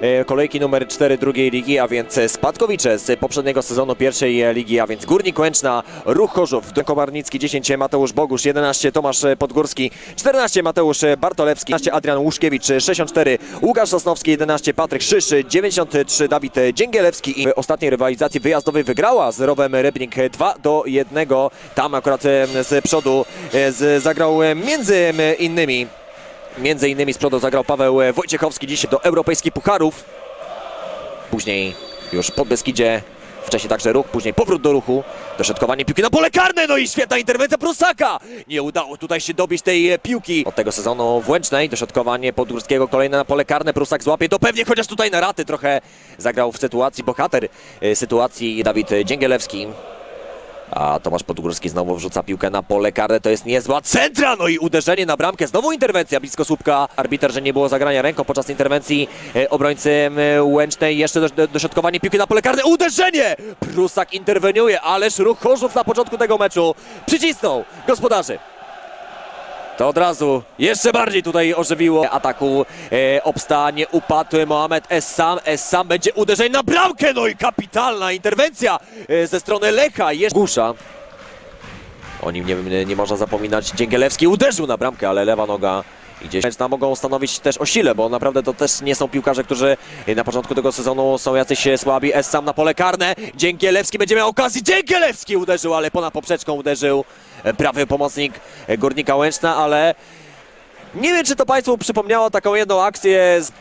e, kolejki numer 4 drugiej ligi, a więc Spadkowicze z poprzedniego sezonu pierwszej ligi, a więc Górnik Łęczna, Ruch Chorzów, Komarnicki 10, Mateusz Bogusz 11, Tomasz Podgórski 14, Mateusz Bartolewski 15, Adrian Łuszkiewicz 64, Łukasz Sosnowski 11, Patryk Szysz 93, Dawid Dzięgielewski i w ostatniej rywalizacji wyjazdowej wygrała z Rowem Rybnik 2 do 1. Tam akurat z przodu e, zagrał między innymi Między innymi z przodu zagrał Paweł Wojciechowski dzisiaj do europejskich pucharów. Później już po Beskidzie, wcześniej także ruch, później powrót do ruchu. Dośrodkowanie piłki na pole karne, no i świetna interwencja Prusaka. Nie udało tutaj się dobić tej e, piłki. Od tego sezonu w Łęcznej dośrodkowanie Podgórskiego kolejne na pole karne. Prusak złapie to pewnie, chociaż tutaj na raty trochę zagrał w sytuacji bohater e, sytuacji Dawid Dzięgielewski. A Tomasz Podgórski znowu wrzuca piłkę na pole karne, to jest niezła centra, no i uderzenie na bramkę, znowu interwencja blisko słupka. Arbiter, że nie było zagrania ręką podczas interwencji e, obrońcy Łęcznej, jeszcze do, do, dośrodkowanie piłki na pole karne, uderzenie! Prusak interweniuje, ależ ruch Chorzów na początku tego meczu przycisnął gospodarzy. To od razu jeszcze bardziej tutaj ożywiło ataku. E, obsta nie upadł Mohamed Essam. Essam będzie uderzenie na bramkę. No i kapitalna interwencja e, ze strony Lecha. Jeszcze Gusza. O nim nie, nie, można zapominać. Dzięgielewski uderzył na bramkę, ale lewa noga i gdzieś tam mogą stanowić też o sile, bo naprawdę to też nie są piłkarze, którzy na początku tego sezonu są jacyś słabi. Essam na pole karne. Dzięgielewski będzie miał okazję. Dzięgielewski uderzył, ale ponad poprzeczką uderzył prawy pomocnik Górnika Łęczna, ale nie wiem, czy to Państwu przypomniało taką jedną akcję z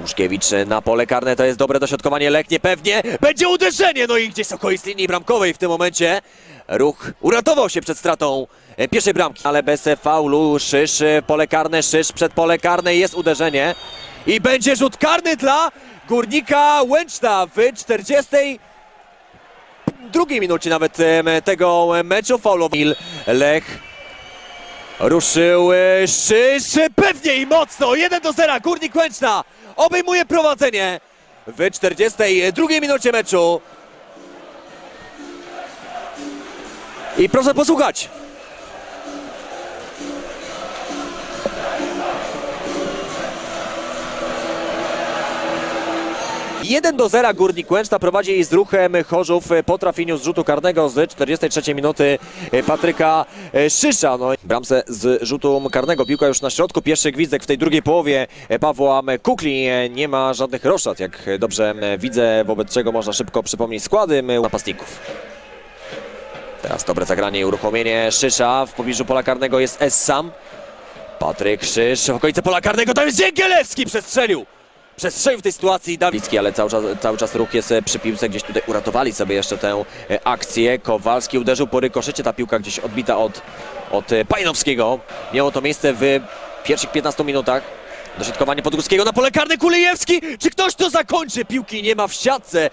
Łuszkiewicz na pole karne, to jest dobre dośrodkowanie, leknie pewnie, będzie uderzenie, no i gdzieś okolic linii bramkowej w tym momencie. Ruch uratował się przed stratą e, pierwszej bramki, ale bez faulu, Szysz, e, pole karne, Szysz przed pole karne, jest uderzenie. I będzie rzut karny dla Górnika Łęczna w 40 drugiej minucie nawet tego meczu faulował Lech ruszył e, Szysz pewnie i mocno. 1 do 0 Górnik Łęczna obejmuje prowadzenie w 42 minucie meczu. I proszę posłuchać 1 do 0 Górnik Łęczna prowadzi z ruchem Chorzów po trafieniu z rzutu karnego z 43 minuty Patryka Szysza. No, bramce z rzutu karnego, piłka już na środku, pierwszy gwizdek w tej drugiej połowie Pawła Kukli. Nie ma żadnych roszad, jak dobrze widzę, wobec czego można szybko przypomnieć składy napastników. Teraz dobre zagranie i uruchomienie Szysza. W pobliżu pola karnego jest Essam. Patryk Szysz w okolicy pola karnego, tam jest Dzięgielewski, przestrzelił przestrzelił w tej sytuacji Dawicki, ale cały czas, cały czas ruch jest e, przy piłce, gdzieś tutaj uratowali sobie jeszcze tę e, akcję. Kowalski uderzył po rykoszycie, ta piłka gdzieś odbita od, od e, Pajnowskiego. Miało to miejsce w pierwszych 15 minutach. Dośrodkowanie Podgórskiego na pole karne, Kulejewski! Czy ktoś to zakończy? Piłki nie ma w siatce.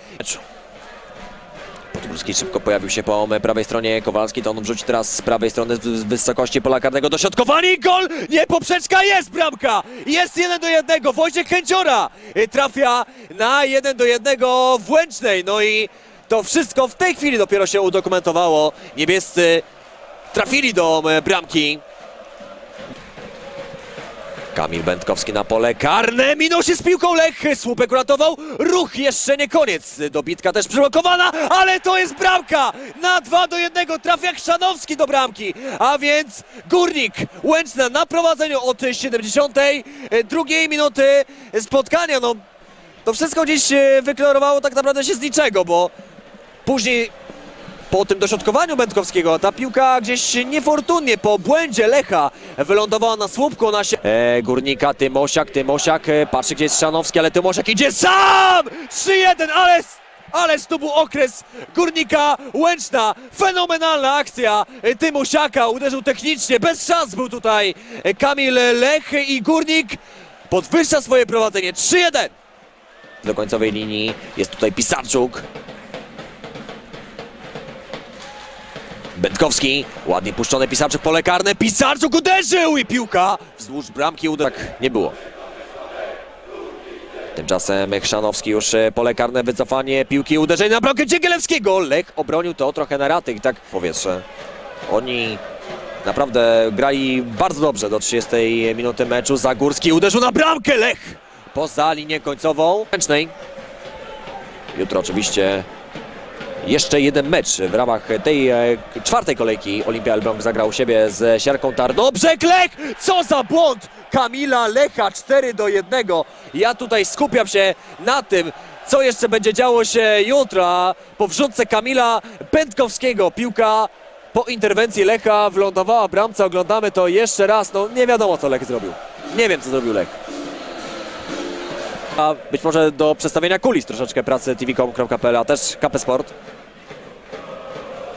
Podgórski szybko pojawił się po prawej stronie Kowalski, to on wrzuci teraz z prawej strony z wysokości pola karnego dośrodkowanie gol! Nie, poprzeczka jest bramka! Jest 1 do 1, Wojciech Chęciora y, trafia na 1 do 1 w Łęcznej, no i to wszystko w tej chwili dopiero się udokumentowało. Niebiescy trafili do bramki. Kamil Będkowski na pole karne, minął się z piłką Lech, słupek uratował, ruch jeszcze nie koniec, dobitka też przyblokowana, ale to jest bramka, na 2 do 1 trafia Chrzanowski do bramki, a więc Górnik Łęczna na prowadzeniu od 72 minuty spotkania, no to wszystko gdzieś e, wyklarowało tak naprawdę się z niczego, bo później po tym dośrodkowaniu Będkowskiego ta piłka gdzieś niefortunnie po błędzie Lecha wylądowała na słupku na się... E, górnika Tymosiak, Tymosiak, e, patrzy gdzie jest Szanowski, ale Tymosiak idzie sam! 3-1, ale... Ależ to był okres Górnika Łęczna. Fenomenalna akcja Tymosiaka. Uderzył technicznie, bez szans był tutaj Kamil Lech i Górnik podwyższa swoje prowadzenie. 3-1. Do końcowej linii jest tutaj Pisarczuk. Będkowski, ładnie puszczony Pisarczuk pole karne, Pisarczuk uderzył i piłka wzdłuż bramki uderzył. Tak nie było. Tymczasem Chrzanowski już e, pole karne, wycofanie piłki, uderzenie na bramkę Dzięgielewskiego. Lech obronił to trochę na raty tak powietrze. Oni naprawdę grali bardzo dobrze do 30 minuty meczu. Zagórski uderzył na bramkę, Lech poza linię końcową. Jutro oczywiście jeszcze jeden mecz w ramach tej e, czwartej kolejki. Olimpia Elbląg zagrał u siebie z Siarką Tarno. Brzeg Lech! Co za błąd! Kamila Lecha 4 do 1. Ja tutaj skupiam się na tym, co jeszcze będzie działo się jutro. Po wrzutce Kamila Pętkowskiego piłka po interwencji Lecha wylądowała w bramce. Oglądamy to jeszcze raz. No nie wiadomo co Lech zrobił. Nie wiem co zrobił Lech. A być może do przedstawienia kulis troszeczkę pracy tvcom.pl, a też KP Sport.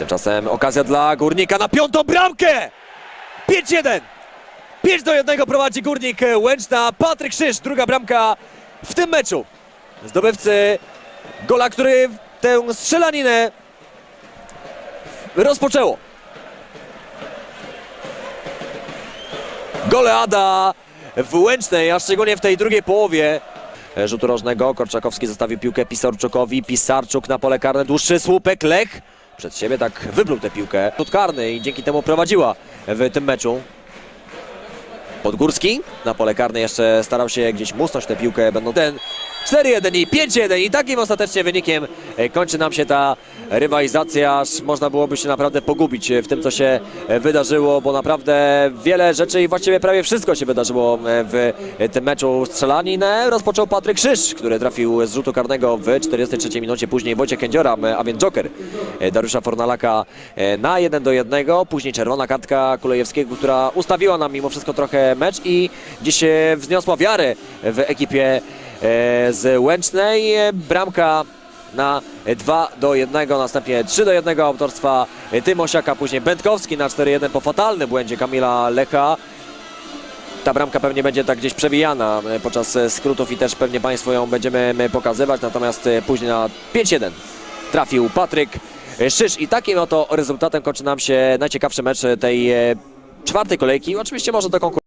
Tymczasem okazja dla Górnika na piątą bramkę! 5-1! 5 do 1 prowadzi Górnik Łęczna. Patryk Krzyż, druga bramka w tym meczu. Zdobywcy gola, który tę strzelaninę rozpoczęło. Goleada w Łęcznej, a szczególnie w tej drugiej połowie rzutu rożnego. Korczakowski zostawił piłkę Pisarczukowi. Pisarczuk na pole karne, dłuższy słupek, Lech przed siebie tak wypluł tę piłkę. Rzut karny i dzięki temu prowadziła w tym meczu. Podgórski na pole karne jeszcze starał się gdzieś musnąć tę piłkę. Będą ten 4-1 i 5-1 i takim ostatecznie wynikiem e, kończy nam się ta rywalizacja. Aż można byłoby się naprawdę pogubić w tym, co się e, wydarzyło, bo naprawdę wiele rzeczy i właściwie prawie wszystko się wydarzyło e, w tym meczu. Strzelaninę rozpoczął Patryk Krzyż, który trafił z rzutu karnego w 43 minucie. Później Wojciech Kędziora, a więc Joker e, Dariusza Fornalaka e, na 1 do 1. Później czerwona kartka Kulejewskiego, która ustawiła nam mimo wszystko trochę mecz i gdzieś e, wzniosła wiarę w ekipie e, z Łęcznej. E, Bramka na 2 do 1, następnie 3 do 1 autorstwa Tymosiaka, później Będkowski na 4-1 po fatalnym błędzie Kamila Lecha. Ta bramka pewnie będzie tak gdzieś przewijana e, podczas e, skrótów i też pewnie Państwu ją będziemy e, pokazywać, natomiast e, później na 5-1 trafił Patryk Szysz i takim oto rezultatem kończy nam się najciekawszy mecz tej e, czwartej kolejki. Oczywiście może do konkurencji.